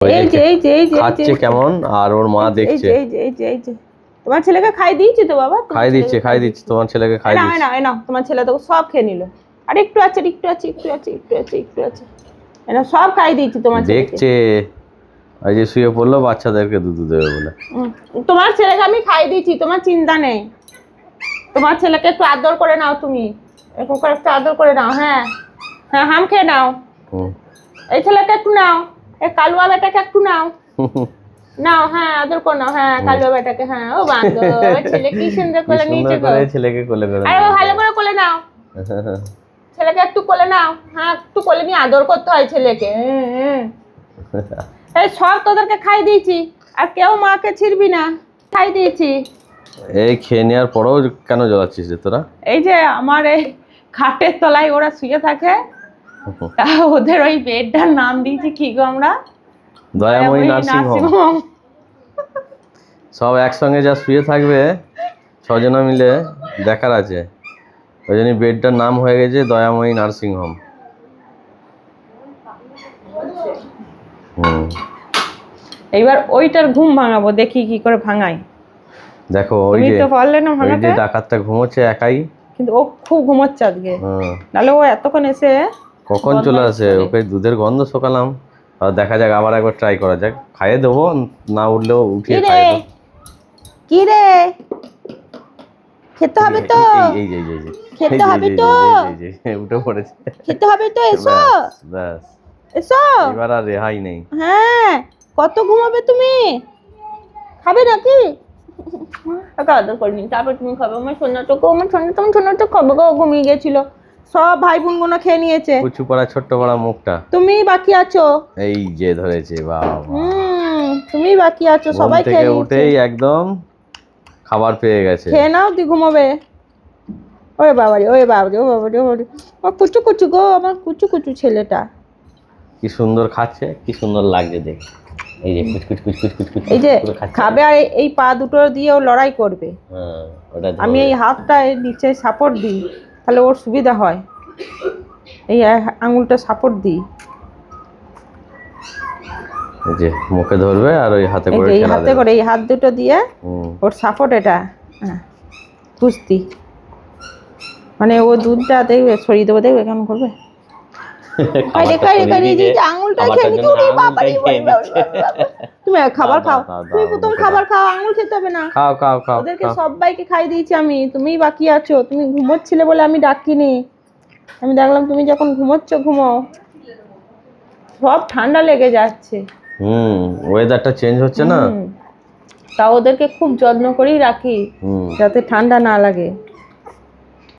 ওই এই যে এই যে এই যে খাচ্ছে কেমন? আর ওর মা দেখছে। এই যে এই যে এই যে। তোমার ছেলেকে খাই দিয়েছি তো বাবা? খাই দিচ্ছে খাই দিচ্ছে তোমার ছেলেকে খাই দিচ্ছে। এই নাও, তোমার ছেলে তো সব খেয়ে নিল। আর একটু আছে একটু আছে একটু আছে একটু আছে একটু আছে। এই সব খাই দিয়েছি তোমার ছেলেকে। দেখছে। এই যে শুয়ে পড়ল বাচ্চাদেরকে দুধ দেবে বলে। তোমার ছেলেকে আমি খাই দিয়েছি তোমার চিন্তা নেই। তোমার ছেলেকে একটু আদর করে নাও তুমি। এরকম করে একটু আদর করে নাও হ্যাঁ। হ্যাঁ হাম খেয়ে নাও। এই ছেলেকে একটু নাও। এই কালুয়া বেটাকে একটু নাও। নাও হ্যাঁ আদর করে নাও হ্যাঁ কালুয়া বেটাকে হ্যাঁ ও বান্ধব ছেলে কি সুন্দর করে নিচে করে ছেলেকে কোলে করে আরে ভালো করে কোলে নাও। ছেলেকে একটু কোলে নাও হ্যাঁ একটু কোলে নিয়ে আদর করতে হয় ছেলেকে হুম, হুম। এই সব তোদেরকে খাই দিয়েছি আর কেউ মাকে ছিড়বি না খাই দিয়েছি। এই খেয়ে নেওয়ার পরেও কেন জ্বলাচ্ছিস রে তোরা? এই যে আমার এই খাটের তলায় ওরা শুয়ে থাকে তা ওদের ওই বেডটার নাম দিয়েছি কি গো আমরা? দয়াময়ী নার্সিং হোম সব একসঙ্গে যা শুয়ে থাকবে ছজনা মিলে দেখার আছে। ওই জন্য বেডটার নাম হয়ে গেছে দয়াময়ী নার্সিং হোম। এইবার ওইটার ঘুম ভাঙাবো দেখি কি করে ভাঙাই দেখো ওই যে তো পারলে না ভাঙাতে। ডাকাতটা ঘুমোচ্ছে একাই। কিন্তু ও খুব ঘুমোচ্ছে আজকে। নাহলে ও এতক্ষণ এসে কখন চলে আসে? ওকে দুধের গন্ধ শোকালাম। আর দেখা যাক আবার একবার ট্রাই করা যাক। খাইয়ে দেবো না উঠলেও উঠিয়ে খাইয়ে দেবো। কি রে খেতে হবে তো। এই যে এই যে এই খেতে হবে তো? এই যে, উঠে পড়েছে। খেতে হবে তো এসো। ব্যাস। এসো। এবার আর রেহাই নেই। হ্যাঁ কত ঘুমাবে তুমি? খাবে নাকি? আদর করিনি তারপর তুমি খাবে। আমার সোনাটুকু আমার সোনা তোমার সোনাটা খাবে গো ঘুমিয়ে গেছিল। সব ভাই বোনগুলো খেয়ে নিয়েছে। কুচু পড়া ছোট্ট পড়া মুখটা। তুমি বাকি আছো? এই যে ধরেছে বাবা। হুম তুমি বাকি আছো সবাই খেয়ে নিয়েছে। উঠেই একদম খাবার পেয়ে গেছে। খেয়ে নাও তুই ঘুমাবে। ওরে বাবারে ওরে বাবারে ও বাবারে ও বাবারে। ও কুচু কুচু গো আমার কুচু কুচু ছেলেটা। কি সুন্দর খাচ্ছে কি সুন্দর লাগছে দেখ। এই যে কুচ কুচ কুচ কুচ কুচ কুচ এই যে খাবে আর এই- পা দুটো দিয়ে ও লড়াই করবে। হ্যাঁ আমি এই হাতটা নিচে সাপোর্ট দিই। তাহলে ওর সুবিধা হয়। এই আঙুলটা সাপোর্ট দিই। যে মুখে ধরবে আর ওই হাতে করে এই হাতে করে এই হাত দুটো দিয়ে ওর সাপোর্ট এটা। হ্যাঁ কুস্তি মানে ও দুধটা দেখবে ছড়িয়ে দেবো দেখবে কেমন করবে? সরিয়ে যে আঙুলটা খেয়ে ওরে তুমি খাবার খাও। তুমি প্রথম খাবার খাও আঙুল খেতে হবে না। খাও খাও খাও ওদেরকে। সবাইকে খাই দিয়েছি আমি। তুমি বাকি আছো। তুমি ঘুমোচ্ছিলে বলে আমি ডাকিনি। আমি দেখলাম তুমি যখন ঘুমোচ্ছ ঘুমাও। সব ঠান্ডা লেগে যাচ্ছে। হুম ওয়েদারটা চেঞ্জ হচ্ছে না। তা ওদেরকে খুব যত্ন করেই রাখি যাতে ঠান্ডা না লাগে।